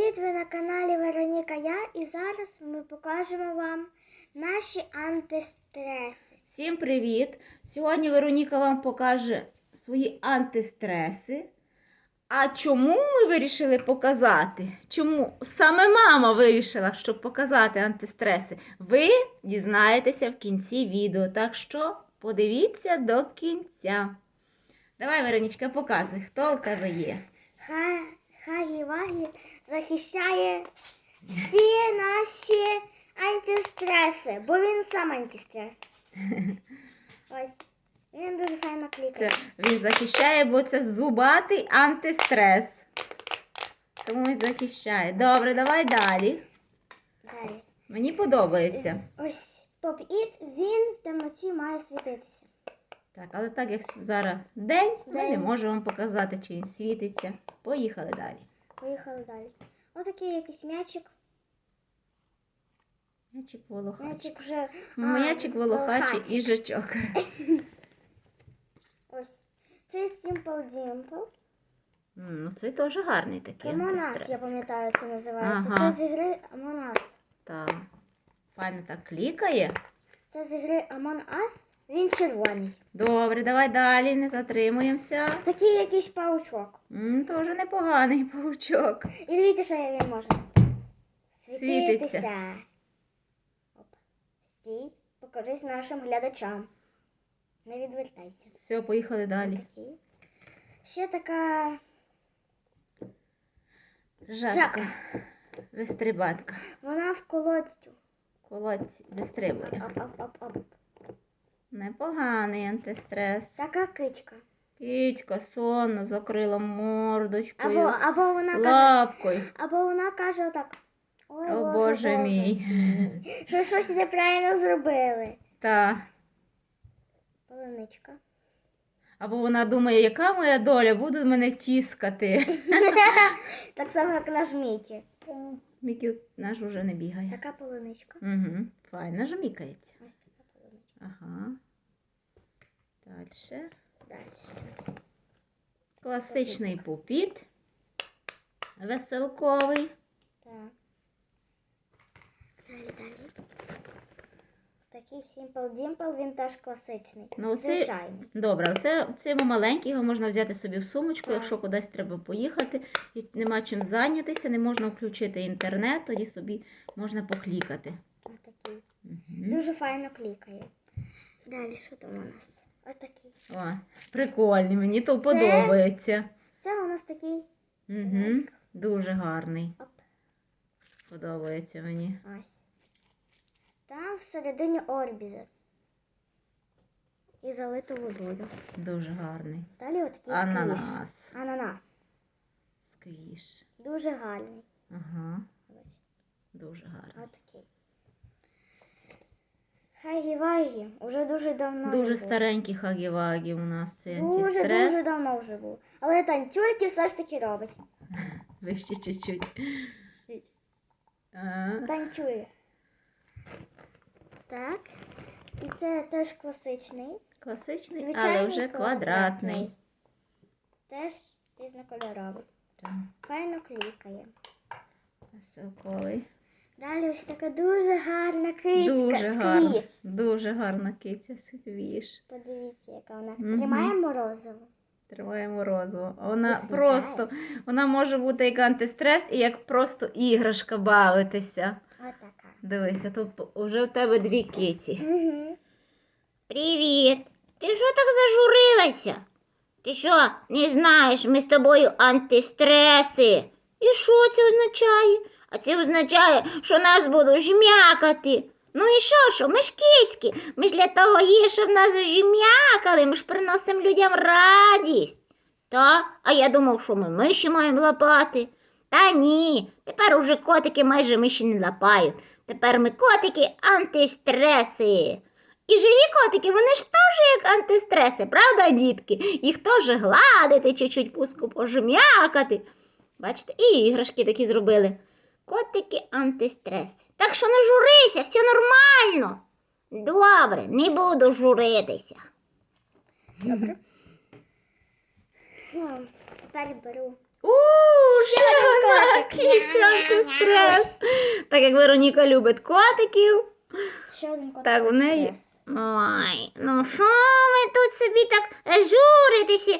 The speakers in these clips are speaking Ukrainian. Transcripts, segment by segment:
Привіт! Ви на каналі Вероніка Я і зараз ми покажемо вам наші антистреси. Всім привіт! Сьогодні Вероніка вам покаже свої антистреси. А чому ми вирішили показати? Чому саме мама вирішила, щоб показати антистреси? Ви дізнаєтеся в кінці відео. Так що подивіться до кінця. Давай, Веронічка, показуй, хто в тебе є. Ха- Хагі Вагі захищає всі наші антистреси, бо він сам антистрес. Ось. Він дуже файно клікає. Він захищає, бо це зубатий антистрес. Тому і захищає. Добре, давай далі. Далі. Мені подобається. Ось поп-іт, він в темноті має світитися. Так, але так як зараз день, ми не можемо вам показати, чи він світиться. Поїхали далі. Поїхали далі. Отакий якийсь м'ячик. М'ячик волохач. М'ячик вже. М'ячик волохачий волохач. і жачок. Ось. Це Simple Dimple. М, Ну, це теж гарний такий Амонас, я антистрес. пам'ятаю, це називається. Ага. Це з ігри Амонас. Так. Файно так клікає. Це з ігри Among Us. Він червоний. Добре, давай далі, не затримуємося. Такий якийсь паучок. М, Теж непоганий паучок. І дивіться, що він може. Світиться. Світитися. Оп. Стій, покажись нашим глядачам. Не відвертайся. Все, поїхали далі. Такий. Ще така Жабка. Жабка. Вистрибатка. Вона в колодцю. Колодці вистрибує. Оп-оп-оп-оп. Непоганий антистрес. Така кичка. Кітька сонно закрила мордочкою, Або, або вона каже, лапкою. або вона каже отак. Ой, О, Боже мій. Що щось неправильно зробили. Та. Полуничка. Або вона думає, яка моя доля, будуть мене тіскати. Так само, як наш Мікі. Мікі наш уже не бігає. Така полуничка. Угу. Файно жмікається. Ось така полуничка. Ага. Далі. Далі. Класичний пупіт. Веселковий. Так. Далі, далі. Такий Simple Dimple, він теж класичний. Ну, Звичайний. Добре, це, це маленький, його можна взяти собі в сумочку, Так. якщо кудись треба поїхати, і нема чим зайнятися, не можна включити інтернет, тоді собі можна поклікати. Отакий. Угу. Дуже файно клікає. Далі, що там у нас? Отакий. О, прикольний, мені то подобається. Це у нас такий. Угу. Дуже гарний. Оп. Подобається мені. Ось. Там всередині орбізер. І залито водою. Дуже гарний. Далі отакий сквіш. Ананас. Ананас. Сквіш. Дуже гарний. Ага, дуже гарний. Отакий. Хагі-вагі уже дуже давно. Дуже старенький хагі-вагі у нас цей був. Дуже, дуже давно вже був. Але танцюрки все ж таки робить. Вище чуть-чуть. Танцює. Так. І це теж класичний. Класичний, Звичайний але вже квадратний. Теж різнокольоровий. Так, Файно клікає. Веселковий. Далі ось така дуже гарна кицька. Дуже гарна. сквіш. Дуже гарна киця сквіш. Подивіться, яка вона. Мгм. Тримає морозиво. Тримає морозиво. Вона Посміхає. просто, вона може бути як антистрес і як просто іграшка бавитися. Отака. Дивися, тут вже у тебе дві киці. Угу. Привіт. Ти що так зажурилася? Ти що, не знаєш, ми з тобою антистреси. І що це означає? А це означає, що нас будуть жмякати. Ну і що, що, ми ж кицькі, ми ж для того є, щоб нас жмякали, ми ж приносимо людям радість. Та, а я думав, що ми миші маємо лапати. Та ні, тепер уже котики майже миші не лапають. Тепер ми котики антистреси. І живі котики, вони ж теж як антистреси, правда, дітки? Їх теж гладити, чуть-чуть пуску пожмякати. Бачите, і іграшки такі зробили. Котики антистреси. Так що не журися, все нормально. Добре, не буду журитися. Добре. Ну, тепер беру. У, ще одна антистрес. Так як Вероніка любить котиків. Ще один кот. Так, в неї- Ой, ну що ви тут собі так журитеся?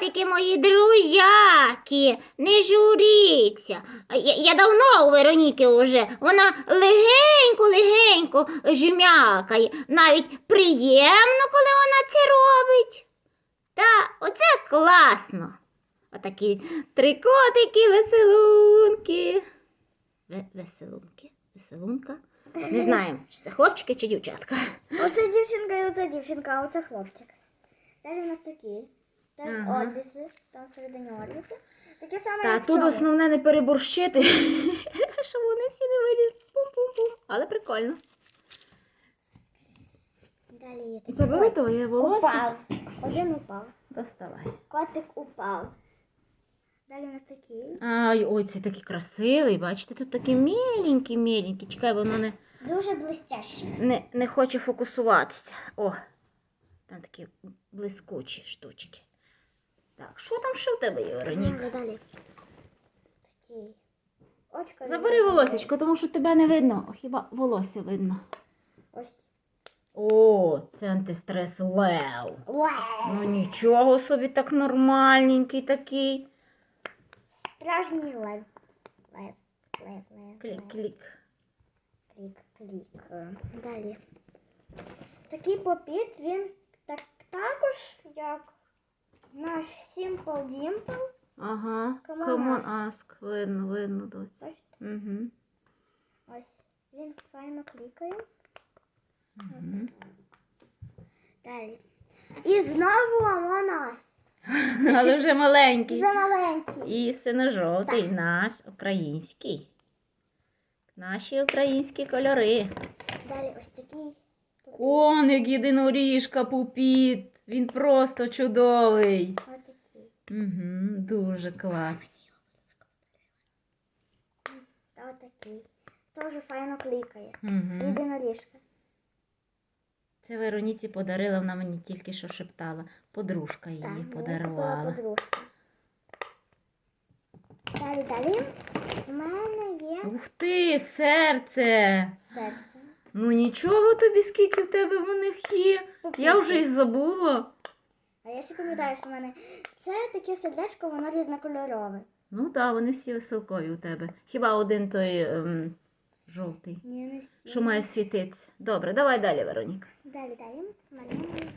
Котики мої друзяки, не журіться. Я, я давно у Вероніки вже. Вона легенько-легенько жмякає. Навіть приємно, коли вона це робить. Та оце класно. Отакі три котики, веселунки. Ве- веселунки? Веселунка? Не знаємо, чи це хлопчики чи дівчатка. Оце дівчинка і оце дівчинка, а оце хлопчик. Далі у нас такі. Теж Ага. орбіси, там всередині орбіси. Такі самі, Та як в тут цьому. основне не переборщити, щоб вони всі не вилізли. Пум-пум-пум. Але прикольно. Далі є такі. Забери Ой, твоє волосся. Упав. Один упав. Доставай. Котик упав. Далі у нас такі. Ай, ой, це такий красивий. Бачите, тут такий міленький, міленький. Чекай, воно не, Дуже блистящі. не, не хоче фокусуватися. О, там такі блискучі штучки. Так, що там ще в тебе є, Вероніка? Далі. Такі. Очко. Забери волосечко, тому що тебе не видно. Хіба волосся видно? Ось. О, це антистрес лев. Ну нічого собі так нормальненький такий. Справжній лев. Лев. Лев, лев. Клік-клік. Клік, клік. Далі. Такий попіт, він так, також як наш Simple Dimple. Ага. Come on, Come on, ask. ask. Видно, видно, доці. Угу. Ось. Він файно клікає. Угу. Далі. І знову Us. Але вже маленький. Вже маленький. І синьо-жовтий наш український. Наші українські кольори. Далі ось такий. Коник єдиноріжка пупіт. Він просто чудовий. Угу, дуже класний. Та отакий. Теж файно клікає. Угу. Єдиноріжка. Це Вероніці подарила, вона мені тільки що шептала. Подружка її Так, подарувала. подружка. Далі, далі. У мене є Ух ти, серце! серце. Ну нічого тобі, скільки в тебе в них є. Я вже й забула. А я ще пам'ятаю, що в мене це таке сердечко, воно різнокольорове. Ну так, вони всі веселкові у тебе. Хіба один той ем, жовтий, Ні, не всі. що має світитися. Добре, давай далі, Вероніка. Далі, далі. Мене є.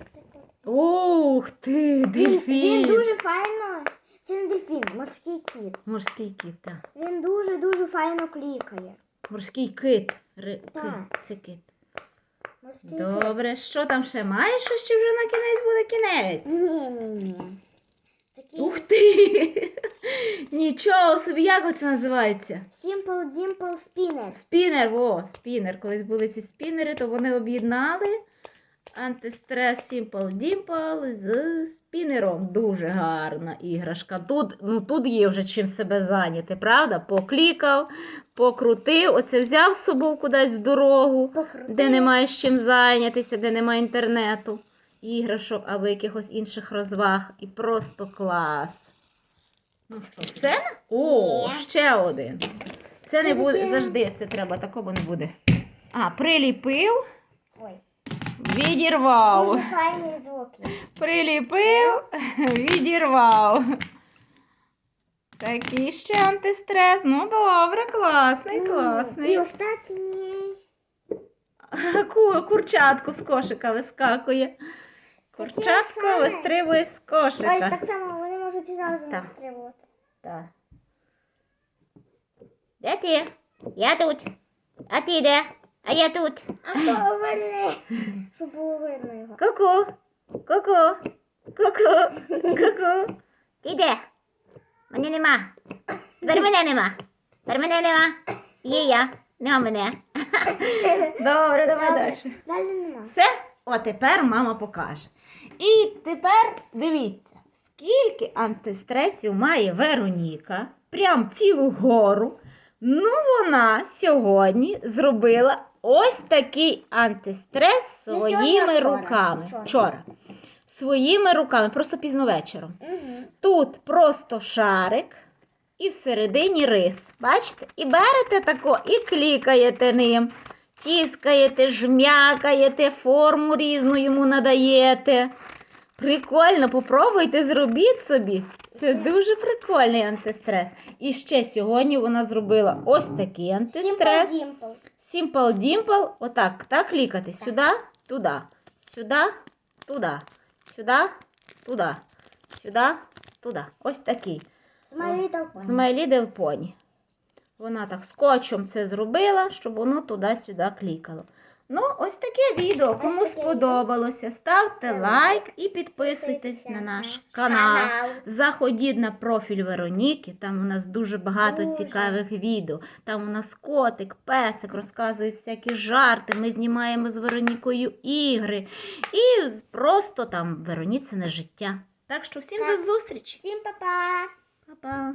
Ух ти, Він, дельфін! він дуже файно. Це не дельфін, морський кіт. Морський кіт, так. Він дуже-дуже файно клікає. Морський кит. Ри... Так. Кит. Це кит. Морський. Добре, що там ще маєш, щось чи вже на кінець буде кінець? Ні, ні, ні. Такі Ух ти! Нічого собі, як оце називається? Simple Dimple Spinner. Спінер, о, спінер. Колись були ці спінери, то вони об'єднали антистрес Simple Dimple з спінером. Дуже гарна іграшка. Тут, ну, тут є вже чим себе зайняти, правда? Поклікав, покрутив, оце взяв з собою кудись в дорогу, Покрутив. де немає з чим зайнятися, де немає інтернету, іграшок або якихось інших розваг. І просто клас. Ну що, все? О, ще один. Це не буде завжди, це треба такого не буде. А, приліпив, Ой, відірвав. дуже файні звуки. Приліпив, відірвав. Такий ще антистрес. Ну добре, класний, І класний. останній. Ку- Курчатку з кошика вискакує. Курчатко саме. вистрибує з Ось кошика. так само вони можуть і разом Так. стрибувати. Так. Де ти? Я тут. А ти де? А я тут. А поверни, щоб було видно його. Ку-ку. Ку-ку. Ку-ку. Ку-ку. Ти де? Мене нема. Тепер мене нема. Тепер мене нема. Є я. Нема мене. Добре, давай далі. Далі нема. Все, о, тепер мама покаже. І тепер дивіться, скільки антистресів має Вероніка, прям цілу гору. Ну, вона сьогодні зробила ось такий антистрес своїми вчора. руками. Вчора. Вчора. Своїми руками, просто пізно вечором. Угу. Тут просто шарик і всередині рис. Бачите? І берете тако і клікаєте ним. Тіскаєте, жмякаєте, форму різну йому надаєте. Прикольно, попробуйте, зробіть собі. Це дуже прикольний антистрес. І ще сьогодні вона зробила ось такий антистрес. Simple Dimple. Simple Dimple. Отак, так клікати. Сюди, туди, сюди, туди, сюди, туди, сюди, туди. Ось такий. З My Little Pony. Вона так скотчем це зробила, щоб воно туди-сюди клікало. Ну, ось таке відео. Кому сподобалося, ставте лайк і підписуйтесь на наш канал. Заходіть на профіль Вероніки, там у нас дуже багато цікавих відео. Там у нас котик, песик розказує всякі жарти. Ми знімаємо з Веронікою ігри. І просто там Вероніцine життя. Так що всім до зустрічі. Всім па-па! Па-па.